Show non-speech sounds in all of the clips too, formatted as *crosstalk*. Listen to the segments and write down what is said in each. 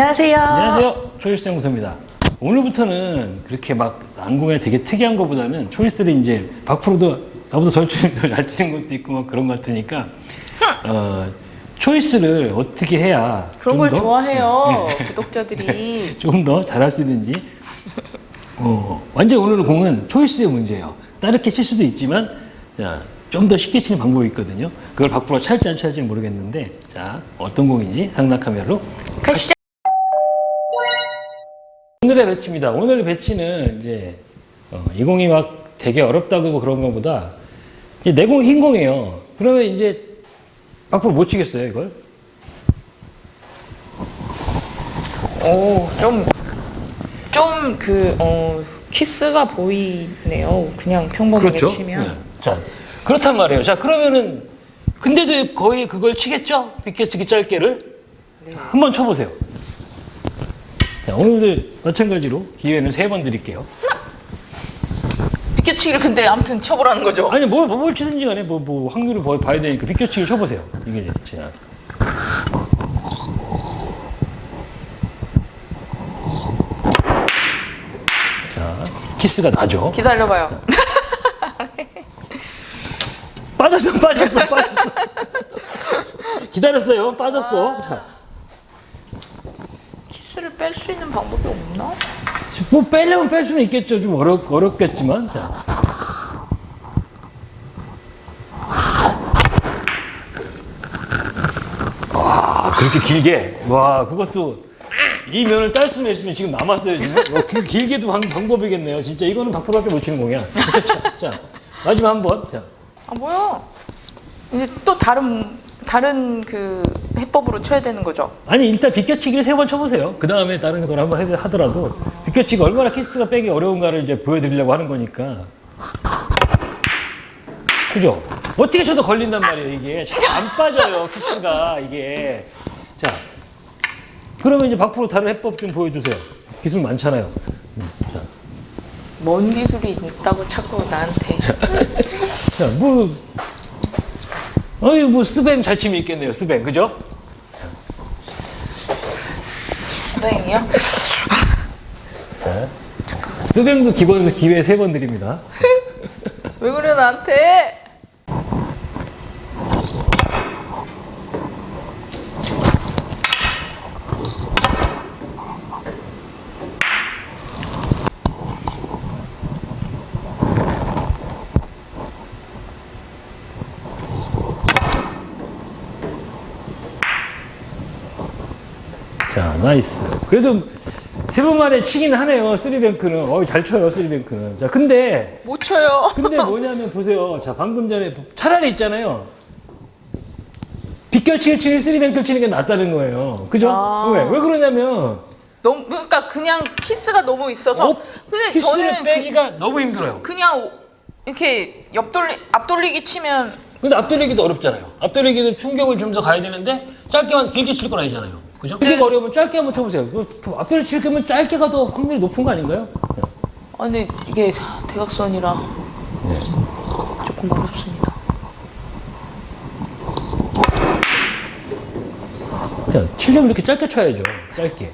안녕하세요. 안녕하세요. 초이스 연구소입니다. 오늘부터는 그렇게 막 안공에 되게 특이한 것보다는 초이스들이 이제 박프로도 나보다 잘 치는 잘 치는 것도 있고 막 그런 것 같으니까 어, 초이스를 어떻게 해야 그런 좀걸 더- 좋아해요. *laughs* 구독자들이. 조금 더 잘할 수 있는지 어, 완전 오늘 공은 초이스의 문제예요. 다르게 칠 수도 있지만 좀 더 쉽게 치는 방법이 있거든요. 그걸 박프로 찰지 안 찰지는 모르겠는데 자 어떤 공인지 상단 카메라로 가시죠. 오늘의 배치입니다. 오늘 배치는 이제 어, 이 공이 막 되게 어렵다고 뭐 그런 것보다 이제 내 공이 흰 공이에요. 그러면 이제 앞으로 못 치겠어요 이걸? 오, 좀, 좀 그, 어, 키스가 보이네요. 그냥 평범하게 치면. 네. 자 그렇단 말이에요. 자 그러면은 근데도 거의 그걸 치겠죠? 비켜치기 짧게를 한번 쳐보세요. 자 오늘도 마찬가지로 기회는 세 번 드릴게요. 비켜치기를 근데 아무튼 쳐보라는 거죠. 아니 뭘, 뭘 치든지 간에 뭐, 뭐 확률을 봐- 봐야 되니까 비켜치기 쳐보세요. 이게 자. 자, 키스가 나죠. 기다려봐요. 빠졌어, 빠졌어, 빠졌어. 기다렸어요, 빠졌어. 자, 뺄 수 있는 방법이 없나? 뭐 빼려면 뺄 수는 있겠죠. 좀 어렵, 어렵겠지만. 자. 와, 그렇게 길게. 와, 그것도 이 면을 딸 수는 있으면 지금 남았어요, 지금. 와, 그 길게도 방, 방법이겠네요. 진짜 이거는 박프로밖에 못 치는 공이야. 자, *laughs* 자, 마지막 한 번. 자. 아, 뭐야? 이제 또 다른, 다른 그 해법으로 쳐야 되는 거죠. 아니, 일단 비껴치기를 세 번 쳐보세요. 그 다음에 다른 걸 한번 해- 하더라도 비껴치기 얼마나 키스가 빼기 어려운가를 이제 보여드리려고 하는 거니까. 그죠? 어떻게 쳐도 걸린단 말이에요, 이게. 잘 안 빠져요, 키스가, 이게. 자. 그러면 이제 밖으로 다른 해법 좀 보여주세요. 기술 많잖아요. 음, 자. 뭔 기술이 있다고 자꾸 나한테. *laughs* 자, 뭐. 어이, 뭐, 스뱅 잘 치면 있겠네요, 스뱅. 그죠? 스뱅이요? 스뱅도 기본에서 기회 세 번 드립니다. *laughs* 왜 그래, 나한테? 자, 나이스. 그래도 세 번 만에 치긴 하네요. 쓰리뱅크는. 어, 잘 쳐요, 쓰리뱅크는. 자, 근데 못 쳐요. 근데 *laughs* 뭐냐면 보세요. 자, 방금 전에 차라리 있잖아요. 빗결치기 치는 쓰리뱅크를 치는 게 낫다는 거예요. 그죠? 아. 왜? 왜 그러냐면 너무 그러니까 그냥 키스가 너무 있어서 어, 근데 키스를 저는 빼기가 너무 힘들어요. 그, 냥 이렇게 옆돌리 앞돌리기 치면 근데 앞돌리기도 어렵잖아요. 앞돌리기는 충격을 주면서 가야 되는데 짧게만 길게 칠 건 아니잖아요. 그죠? 길게 어려우면 짧게 한번 쳐보세요. 그 앞돌리 칠 거면 짧게 가도 확률이 높은 거 아닌가요? 아니 이게 대각선이라 조금 어렵습니다. 자, 치려면 이렇게 짧게 쳐야죠. 짧게.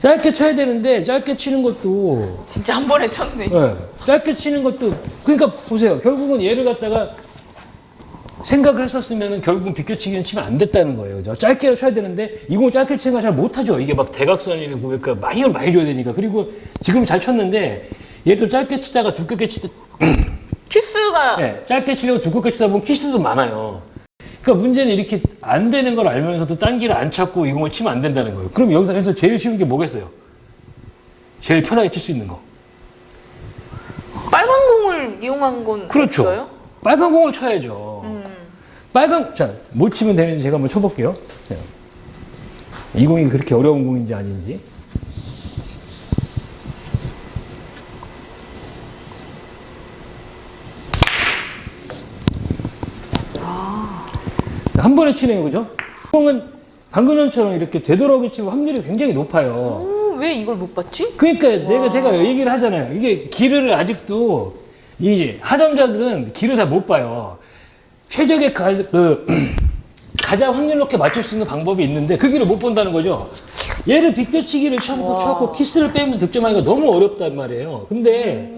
짧게 쳐야 되는데 짧게 치는 것도 진짜 한 번에 쳤네. 예, 짧게 치는 것도 그러니까 보세요. 결국은 얘를 갖다가 생각을 했었으면 결국은 비껴치기는 치면 안 됐다는 거예요. 그죠? 짧게 쳐야 되는데 이 공을 짧게 치는 걸 잘 못하죠. 이게 막 대각선이고 그러니까 많이 많이 줘야 되니까. 그리고 지금 잘 쳤는데 얘도 짧게 치다가 두껍게 치다 *clears throat* 키스가 예, 짧게 치려고 두껍게 치다 보면 키스도 많아요. 그러니까 문제는 이렇게 안 되는 걸 알면서도 딴 길을 안 찾고 이 공을 치면 안 된다는 거예요. 그럼 여기서 여기서 제일 쉬운 게 뭐겠어요? 제일 편하게 칠 수 있는 거. 빨간 공을 이용한 건 그렇죠. 없어요? 빨간 공을 쳐야죠. 빨간 자못 치면 되는지 제가 한번 쳐볼게요. 자, 이 공이 그렇게 어려운 공인지 아닌지. 자, 한 번에 치네요, 그죠? 공은 방금 전처럼 이렇게 되돌아오게 치면 확률이 굉장히 높아요. 어, 왜 이걸 못 봤지? 그러니까 내가 제가 얘기를 하잖아요. 이게 길을 아직도 이 하점자들은 길을 잘 못 봐요. 최적의 가, 그, *clears throat* 가장 확률 높게 맞출 수 있는 방법이 있는데 그 길을 못 본다는 거죠. 얘를 비껴치기를 쳐고 와. 쳐고 키스를 빼면서 득점하기가 너무 어렵단 말이에요. 근데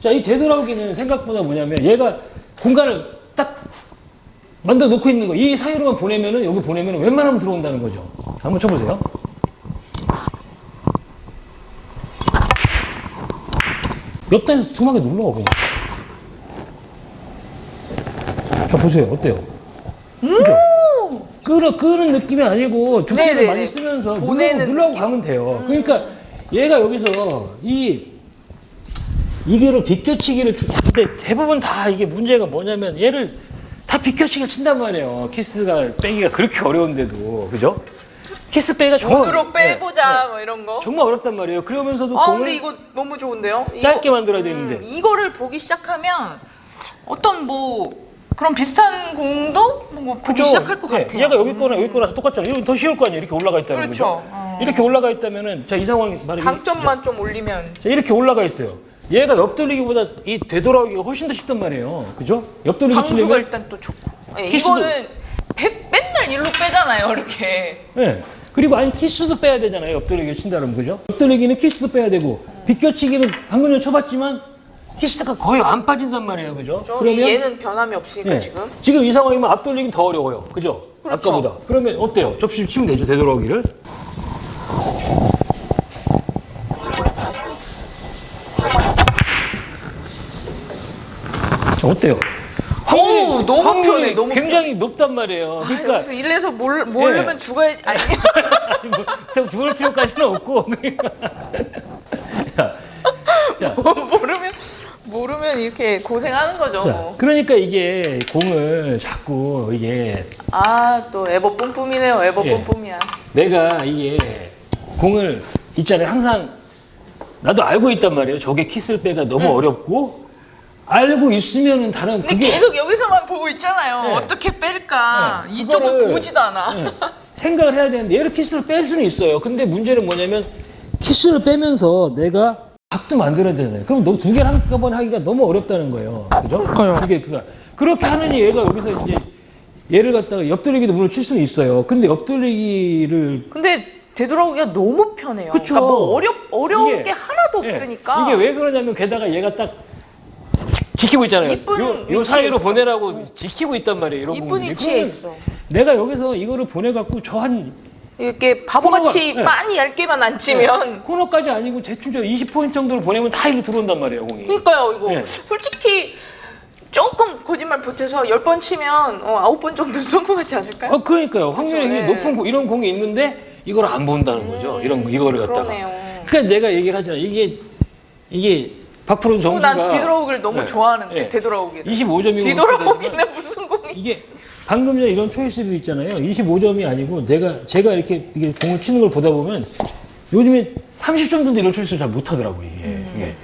자 이 되돌아오기는 생각보다 뭐냐면 얘가 공간을 딱 만들어 놓고 있는 거 이 사이로만 보내면은 여기 보내면은 웬만하면 들어온다는 거죠. 한번 쳐보세요. 옆 단에서 숨하게 눌러 그냥. 자 보세요 어때요? 그죠? 끌어 끄는 느낌이 아니고 네네네. 많이 쓰면서 보내는 눌러고 느낌. 가면 돼요. 그러니까 얘가 여기서 이 이게로 비껴치기를 주- 근데 대부분 다 이게 문제가 뭐냐면 얘를 다 비껴치기를 친단 말이에요. 키스가 빼기가 그렇게 어려운데도 그죠? 키스 빼기가 정말 손으로 네, 빼보자 네. 뭐 이런 거. 정말 어렵단 말이에요. 그러면서도 아 공을 근데 이거 너무 좋은데요? 짧게 만들어야 되는데. 음, 이거를 보기 시작하면 어떤 뭐 그런 비슷한 공도 뭐 보기? 시작할 것 네, 같아요. 얘가 여기 거나 여기 거나 똑같잖아요. 이건 더 쉬울 거 아니에요. 이렇게 올라가 있다는 그렇죠. 거죠. 어. 이렇게 올라가 있다면은 자이 상황이 말이 강점만 좀 올리면 자, 이렇게 올라가 있어요. 얘가 옆돌리기보다 이 되돌아오기가 훨씬 더 쉽단 말이에요. 그죠? 옆돌리기 방수가 치려면 일단 또 좋고. 예, 키스도- 이거는 백- 맨날 일로 빼잖아요, 이렇게. 예. 그리고 아니 키스도 빼야 되잖아요. 옆돌리기를 친다면 그죠? 옆돌리기는 키스도 빼야 되고 비껴치기는 방금 전에 쳐봤지만 키스가 거의 안 빠진단 말이에요. 그죠? 저 얘는 변함이 없으니까 예. 지금. 지금 이 상황이면 앞돌리기는 더 어려워요. 그죠? 그렇죠. 아까보다. 그러면 어때요? 접시 치면 되죠. 되돌아오기를. 어때요? 확률이, 오, 너무 확률이 편해, 너무 굉장히 높단 말이에요. 그러니까 일에서 몰, 모르면 예. 죽어야지. 아니, *laughs* 아니, 뭐, 좀 죽을 필요까지는 없고. 그러니까. *laughs* 야, 야, 모르면 모르면 이렇게 고생하는 거죠. 자, 그러니까 이게 공을 자꾸 이게 아, 또 에버 뿜뿜이네요. 에버 예. 뿜뿜이야. 내가 이게 공을 있잖아요. 항상 나도 알고 있단 말이에요. 저게 키스를 빼가 너무 어렵고 알고 있으면은 다른 근데 그게 계속 여기서만 보고 있잖아요. 네. 어떻게 뺄까? 네, 이쪽은 그거를- 보지도 않아. 예, 생각을 해야 되는데 얘를 키스를 뺄 수는 있어요. 근데 문제는 뭐냐면 키스를 빼면서 내가 각도 만들어야 되잖아요. 그럼 너 두 개를 한꺼번에 하기가 너무 어렵다는 거예요. 그죠? 그러니까요. 그게 그가 그렇게 하느니 얘가 여기서 이제 얘를 갖다가 옆돌리기도 물론 칠 수는 있어요. 근데 옆돌리기를 근데 되돌아오기가 너무 편해요. 그쵸. 그러니까 뭐 어렵 어려운 이게- 게 하나도 예, 없으니까. 이게 왜 그러냐면 게다가 얘가 딱 지키고 있잖아요. 이쁜 요, 요 위치에 사이로 있어. 보내라고 지키고 있단 말이에요. 이런 이쁜 부분들이. 위치에 그러면 있어. 내가 여기서 이거를 보내 갖고 저 한 이렇게 바보같이 코너가- 네. 많이 얇게만 안 치면 코너까지 아니고 대충 저 20포인트 정도로 보내면 다 일로 들어온단 말이에요, 공이. 그러니까요 이거 예. 솔직히 조금 거짓말 보태서 10번 치면 어, 9번 정도 *laughs* 성공하지 않을까요? 아, 그러니까요. 확률이 그렇죠, 굉장히 네. 높은 공, 이런 공이 있는데 이걸 안 본다는 거죠. 이런 거, 이거를 갖다가. 그러네요. 그러니까 내가 얘기를 하잖아. 이게 이게 박프로 어, 점수가 난 뒤돌아오기를 너무 네. 좋아하는데 네. 되돌아오기를 25점이고 뒤돌아오기는 무슨 공 이 이게 방금 전에 이런 초이스들 있잖아요. 25점이 아니고 내가 제가 이렇게 이게 공을 치는 걸 보다 보면 요즘에 30점들도 이런 초이스를 잘 못하더라고 이게. 이게.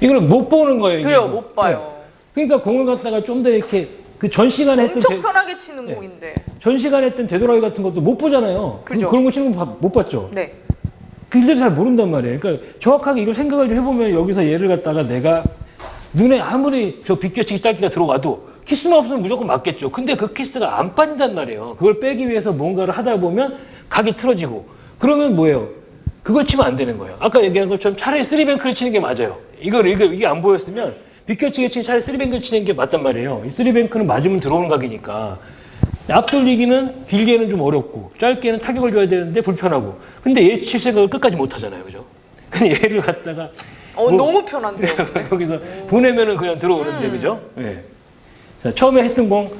이걸 못 보는 거예요. 이게. 음. 그래요 못 봐요 네. 그러니까 공을 갖다가 좀 더 이렇게 그 전 시간에 했던 엄청 제- 편하게 치는 네. 공인데 전 시간에 했던 되돌아기 같은 것도 못 보잖아요. 그- 그죠. 그런 거 치는 거 못 봤죠. 네 그들이 잘 모른단 말이에요. 그러니까 정확하게 이걸 생각을 좀 해보면 여기서 얘를 갖다가 내가 눈에 아무리 저 비껴치기 짧기가 들어가도 키스만 없으면 무조건 맞겠죠. 근데 그 키스가 안 빠진단 말이에요. 그걸 빼기 위해서 뭔가를 하다 보면 각이 틀어지고 그러면 뭐예요? 그걸 치면 안 되는 거예요. 아까 얘기한 것처럼 차라리 쓰리뱅크를 치는 게 맞아요. 이걸 이거 이게 안 보였으면 비껴치기 치는 차라리 쓰리뱅크를 치는 게 맞단 말이에요. 이 쓰리뱅크는 맞으면 들어오는 각이니까. 앞돌리기는 길게는 좀 어렵고 짧게는 타격을 줘야 되는데 불편하고 근데 얘 칠 생각을 끝까지 못 하잖아요 그죠 *laughs* 근데 얘를 갖다가 어, 뭐- 너무 편한데요 *laughs* 여기서 보내면은 그냥 들어오는데 그죠 예. 자, 처음에 했던 공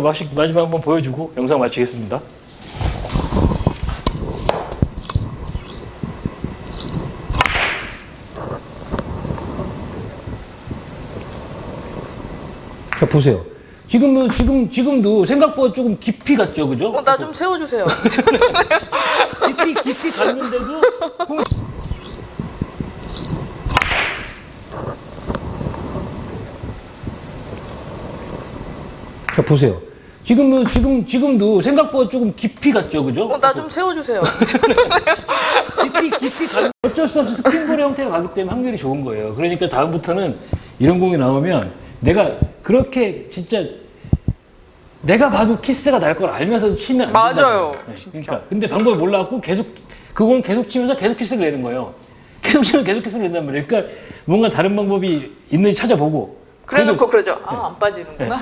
마시- 마지막 한번 보여주고 영상 마치겠습니다. 자 보세요. 지금은 지금 지금도 생각보다 조금 깊이 갔죠 그죠? 어, 나 좀 세워주세요. *laughs* 깊이 깊이 갔는데도 공... 자 보세요. 지금은 지금 지금도 생각보다 조금 깊이 갔죠, 그죠? 어, 나 좀 세워주세요 *laughs* 깊이 깊이 가 어쩔 수 없이 스핀볼 형태로 가기 때문에 확률이 좋은 거예요. 그러니까 다음부터는 이런 공이 나오면 내가 그렇게 진짜 내가 봐도 키스가 날 걸 알면서도 치면 안 된다. 맞아요, 그러니까 근데 방법을 몰라갖고 계속 그건 계속 치면서 계속 키스를 내는 거예요. *laughs* 계속 치면 계속 키스를 낸단 말이에요. 그러니까 뭔가 다른 방법이 있는지 찾아보고. 그래놓고 그러죠. 아 안 빠지는구나.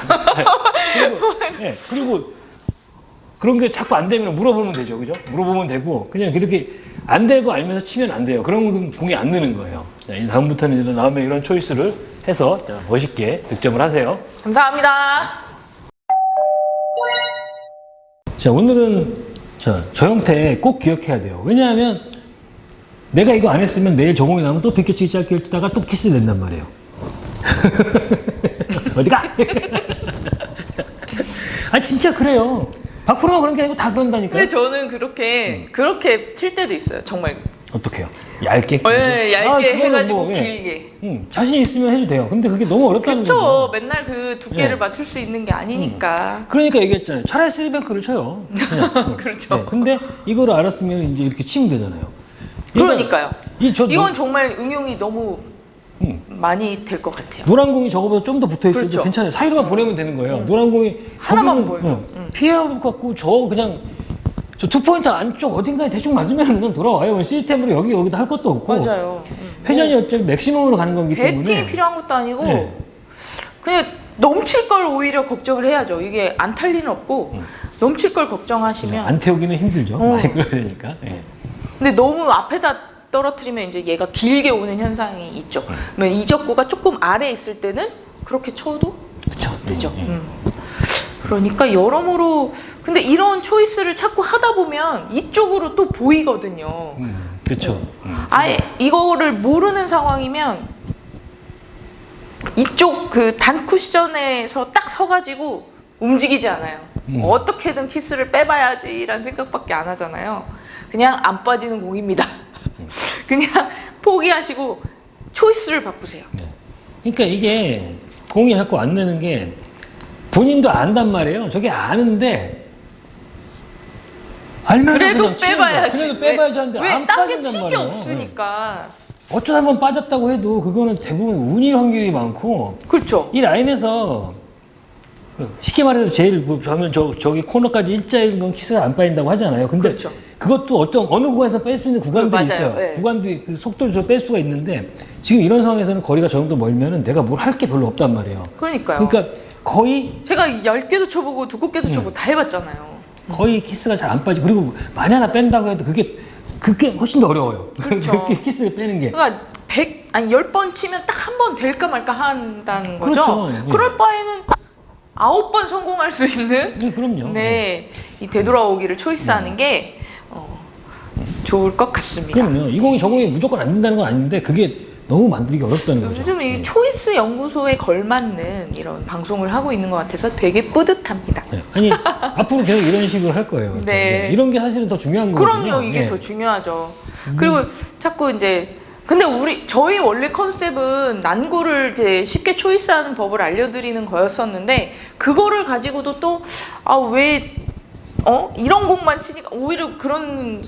그리고, 예, *laughs* 그리고 그런 게 자꾸 안 되면 물어보면 되죠. 그죠? 물어보면 되고 그냥 그렇게 안 되고 알면서 치면 안 돼요. 그런 건 공이 안 느는 거예요. 자, 이 다음부터는 이런 다음에 이런 초이스를 해서 자, 멋있게 득점을 하세요. 감사합니다. 자, 오늘은 자, 저 형태 꼭 기억해야 돼요. 왜냐하면 내가 이거 안 했으면 내일 저공이 나면 또 비껴치기 짧게 치다가 또 키스 낸단 말이에요. *laughs* 어디가? *laughs* 아, 진짜 그래요. 박프로가 그런 게 아니고 다 그런다니까요. 근데 저는 그렇게 그렇게 칠 때도 있어요. 정말 어떻게요? 얇게? 네, 얇게 아, 그거는 해가지고 뭐, 예. 길게. 응, 자신 있으면 해도 돼요. 근데 그게 너무 어렵다는 그렇죠. 거죠. 맨날 그 두께를 예. 맞출 수 있는 게 아니니까. 그러니까 얘기했잖아요. 차라리 쓰리뱅크를 쳐요. 그냥. 응. *laughs* 그렇죠. 네, 근데 이거를 알았으면 이제 이렇게 치면 되잖아요. 그러니까요. 이 이건 정말 응용이 너무 음. 많이 될 것 같아요. 노란 공이 저거보다 좀 더 붙어 있어도 그렇죠. 괜찮아요. 사이로만 보내면 되는 거예요. 노란 공이 하나만 거기는, 보여요. 응, 피해야 갖고 저 그냥 저 투 포인트 안쪽 어딘가에 대충 맞으면 그냥 돌아와요. 뭐 시스템으로 여기 여기다 할 것도 없고 맞아요. 음. 회전이 어차피 맥시멈으로 가는 거기 때문에 배팅이 필요한 것도 아니고 네. 그냥 넘칠 걸 오히려 걱정을 해야죠. 이게 안 탈 리는 없고 넘칠 걸 걱정하시면 안 태우기는 힘들죠. 어. 많이 끌어야 되니까. 예. 근데 너무 앞에다 떨어뜨리면 이제 얘가 길게 오는 현상이 있죠. 그러면 이적구가 조금 아래 있을 때는 그렇게 쳐도 그렇죠. 되죠. 예. 음. 그러니까 여러모로 근데 이런 초이스를 자꾸 하다 보면 이쪽으로 또 보이거든요. 음, 그렇죠. 음. 아예 이거를 모르는 상황이면 이쪽 그 단 쿠션에서 딱 서가지고 움직이지 않아요. 음. 어떻게든 키스를 빼봐야지라는 생각밖에 안 하잖아요. 그냥 안 빠지는 공입니다. *laughs* 그냥 포기하시고 초이스를 바꾸세요. 그러니까 이게 공이 자꾸 안 되는 게 본인도 안단 말이에요. 저게 아는데 알면서 그래도. 빼봐야지. 그래도 빼봐야지 하는데 안 왜딴게 빠진단 친게 말이에요. 네. 없으니까. 어쩌다 한번 빠졌다고 해도 그거는 대부분 운일 확률이 많고 그렇죠. 이 라인에서 그 쉽게 말해서 제일 뭐 하면 저 저기 코너까지 일자인 건 키스가 안 빠진다고 하잖아요. 근데 그렇죠. 그것도 어떤 어느 구간에서 뺄 수 있는 구간들이 맞아요. 있어요. 네. 구간들이 그 속도를 뺄 수가 있는데 지금 이런 상황에서는 거리가 저 정도 멀면은 내가 뭘 할 게 별로 없단 말이에요. 그러니까요. 그러니까 거의 제가 얇게도 쳐보고 두껍게도 쳐보고 다 해봤잖아요. 거의 키스가 잘 안 빠지고 그리고 많이 하나 뺀다고 해도 그게 그게 훨씬 더 어려워요. 그렇죠. *laughs* 키스를 빼는 게. 그러니까 100 아니 10번 치면 딱 한 번 될까 말까 한다는 거죠. 그렇죠. 예. 그럴 바에는 아홉 번 성공할 수 있는 네, 그럼요. 네. 이 되돌아오기를 초이스하는 게 어, 좋을 것 같습니다. 그럼요. 이 공이 저 공이 무조건 안 된다는 건 아닌데 그게 너무 만들기 어렵다는 거죠. 요즘 이 네. 초이스 연구소에 걸맞는 이런 방송을 하고 있는 것 같아서 되게 뿌듯합니다. 네. 아니 *laughs* 앞으로 계속 이런 식으로 할 거예요. 네. 이런 게 사실은 더 중요한 거거든요. 그럼요, 이게 네. 더 중요하죠. 그리고 자꾸 이제 근데 우리 저희 원래 컨셉은 난구를 이제 쉽게 초이스하는 법을 알려드리는 거였었는데 그거를 가지고도 또 아 왜 어 이런 곡만 치니까 오히려 그런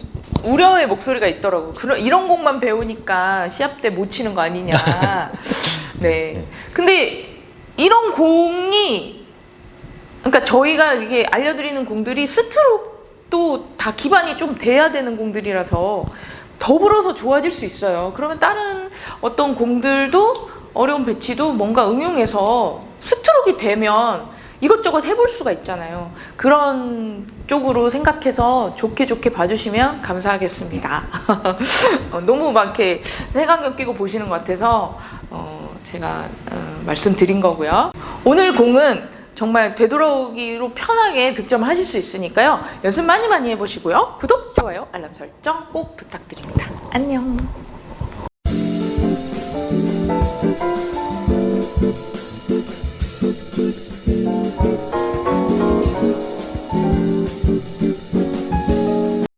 우려의 목소리가 있더라고. 그런 이런 곡만 배우니까 시합 때 못 치는 거 아니냐. *laughs* 네. 근데 이런 공이 그러니까 저희가 이게 알려드리는 공들이 스트로크도 다 기반이 좀 돼야 되는 공들이라서 더불어서 좋아질 수 있어요. 그러면 다른 어떤 공들도 어려운 배치도 뭔가 응용해서 스트로크가 되면 이것저것 해볼 수가 있잖아요. 그런 쪽으로 생각해서 좋게 좋게 봐주시면 감사하겠습니다. *laughs* 어, 너무 막 이렇게 색안경 끼고 보시는 것 같아서 어, 제가 어, 말씀드린 거고요. 오늘 공은 정말 되돌아오기로 편하게 득점하실 수 있으니까요. 연습 많이 많이 해보시고요. 구독, 좋아요, 알람 설정 꼭 부탁드립니다. 안녕.